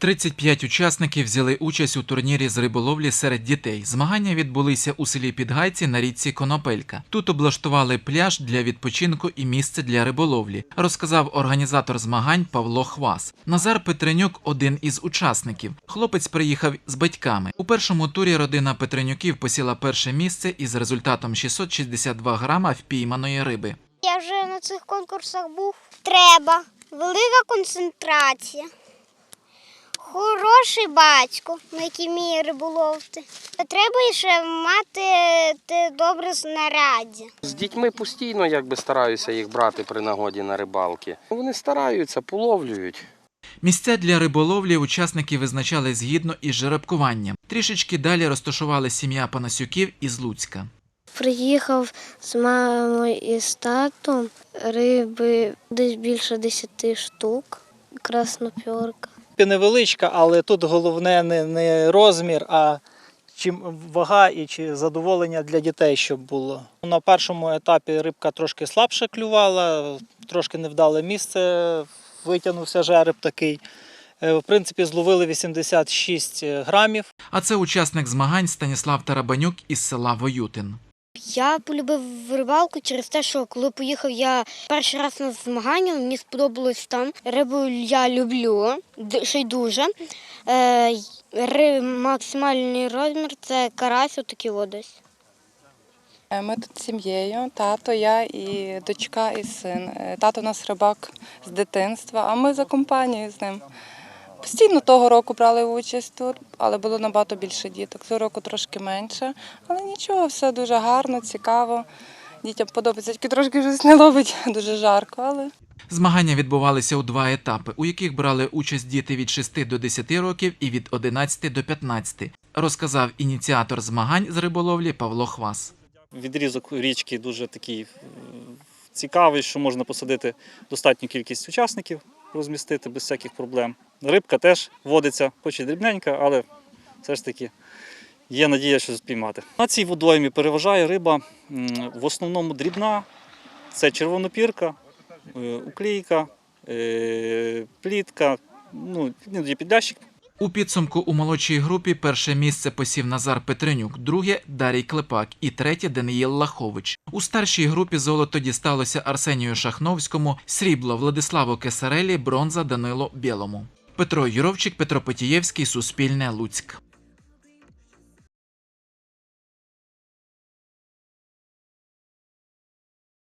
35 учасників взяли участь у турнірі з риболовлі серед дітей. Змагання відбулися у селі Підгайці на річці Конопелька. Тут облаштували пляж для відпочинку і місце для риболовлі, розказав організатор змагань Павло Хвас. Назар Петренюк один із учасників. Хлопець приїхав з батьками. У першому турі родина Петренюків посіла перше місце із результатом 662 грама впійманої риби. Я вже на цих конкурсах був. Треба велика концентрація, хороший батько, на який вміє риболовити. Треба ще мати добре знаряддя. З дітьми постійно якби стараюся їх брати при нагоді на рибалки. Вони стараються, половлюють. Місця для риболовлі учасники визначали згідно із жеребкуванням. Трішечки далі розташували сім'я Панасюків із Луцька. Приїхав з мамою і з татом. Риби десь більше 10 штук. Краснопьорка. Невеличка, але тут головне не, не розмір, а чим вага і чи задоволення для дітей, щоб було. На першому етапі рибка трошки слабше клювала, трошки невдале місце, витягнувся жереб такий. Е, В принципі, зловили 86 грамів. А це учасник змагань Станіслав Тарабанюк із села Воютин. Я полюбив рибалку через те, що коли поїхав я перший раз на змагання, мені сподобалось там. Рибу я люблю, ще й дуже. Е, ри- максимальний розмір це карась, отакий от. Е, Ми тут з сім'єю, тато, я і дочка, і син. Е, Тато у нас рибак з дитинства, а ми за компанією з ним. Постійно того року брали участь тут, але було набагато більше діток. Цього року трошки менше. Але нічого, все дуже гарно, цікаво. Дітям подобається, тільки трошки щось не ловить, дуже жарко, але Змагання відбувалися у два етапи, у яких брали участь діти від 6 до 10 років і від 11 до 15, розказав ініціатор змагань з риболовлі Павло Хвас. Відрізок річки дуже такий цікавий, що можна посадити достатню кількість учасників, розмістити без всяких проблем. Рибка теж водиться, хоч і дрібненька, але все ж таки є надія, що спіймати. На цій водоймі переважає риба в основному дрібна, це червонопірка, уклійка, е, плітка, ну, іноді підлящик У підсумку у молодшій групі перше місце посів Назар Петренюк, друге Дарій Клепак і третє Даниїл Лахович. У старшій групі золото дісталося Арсенію Шахновському, срібло Владиславу Кесарелі, бронза Данило Білому. Петро Юровчик, Петро Потієвський, Суспільне, Луцьк.